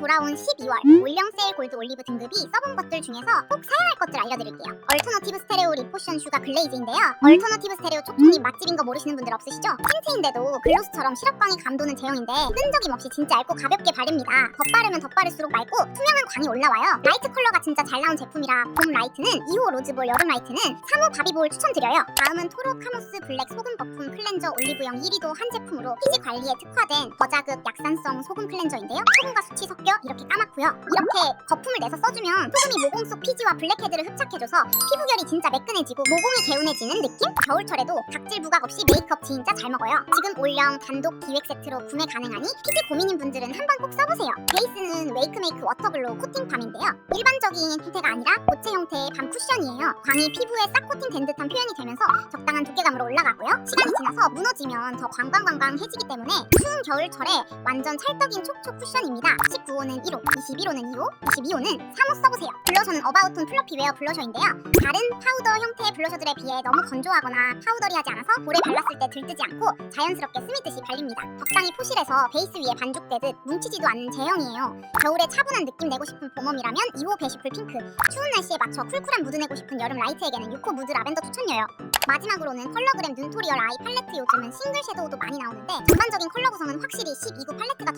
돌아온 12월 올영 세일 골드 올리브 등급이 써본 것들 중에서 꼭 사야 할 것들 알려드릴게요. 얼터너티브 스테레오 리포션 슈가 글레이즈인데요. 얼터너티브 스테레오 초통이 맛집인 거 모르시는 분들 없으시죠? 틴트인데도 글로스처럼 시럽광이 감도는 제형인데 끈적임 없이 진짜 얇고 가볍게 바릅니다. 덧바르면 덧바를수록 맑고 투명한 광이 올라와요. 라이트 컬러가 진짜 잘 나온 제품이라 봄 라이트는 2호 로즈볼, 여름 라이트는 3호 바비볼 추천드려요. 다음은 토로 카모스 블랙 소금 거품 클렌저 올리브영 1위도 한 제품으로 피지 관리에 특화된 저자극 약산성 소금 클렌저인데요. 소금과 수치 섞여 이렇게 까맣고요. 이렇게 거품을 내서 써주면 소금이 모공 속 피지와 블랙헤드를 흡착해줘서 피부결이 진짜 매끈해지고 모공이 개운해지는 느낌? 겨울철에도 각질 부각 없이 메이크업 진짜 잘 먹어요. 지금 올영 단독 기획 세트로 구매 가능하니 피지 고민인 분들은 한번 꼭 써보세요. 베이스는 웨이크메이크 워터글로우 코팅 밤인데요. 일반적인 형태가 아니라 고체 형태의 밤 쿠션이에요. 광이 피부에 싹 코팅된 듯한 표현이 되면서 적당한 두께감으로 올라가고요. 시간이 지나서 무너지면 더 광광광광해지기 때문에 추운 겨울철에 완전 찰떡인 촉촉 쿠션입니다. 19호는 1호, 21호는 2호, 22호는 3호 써보세요. 블러셔는 어바웃톤 플러피 웨어 블러셔인데요. 다른 파우더 형태의 블러셔들에 비해 너무 건조하거나 파우더리하지 않아서 볼에 발랐을 때 들뜨지 않고 자연스럽게 스미듯이 발립니다. 적당히 포실해서 베이스 위에 반죽되듯 뭉치지도 않는 제형이에요. 겨울에 차분한 느낌 내고 싶은 봄웜이라면 2호 베시풀 핑크, 추운 날씨에 맞춰 쿨쿨한 무드 내고 싶은 여름 라이트에게는 6호 무드 라벤더 추천녀요. 마지막으로는 컬러그램 눈토리얼 아이 팔레트 요즘은 싱글 샤도우도 많이 나오는데 전반적인 컬러 구성은 확실히 12구 팔레트가.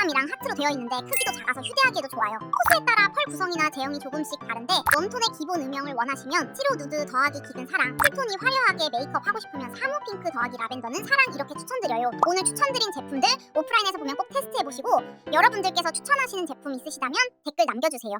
동그라미랑 하트로 되어 있는데 크기도 작아서 휴대하기에도 좋아요. 코스에 따라 펄 구성이나 제형이 조금씩 다른데 웜톤의 기본 음영을 원하시면 치로 누드 더하기 기근 사랑, 쿨톤이 화려하게 메이크업 하고 싶으면 사무 핑크 더하기 라벤더는 사랑 이렇게 추천드려요. 오늘 추천드린 제품들 오프라인에서 보면 꼭 테스트해보시고 여러분들께서 추천하시는 제품 있으시다면 댓글 남겨주세요.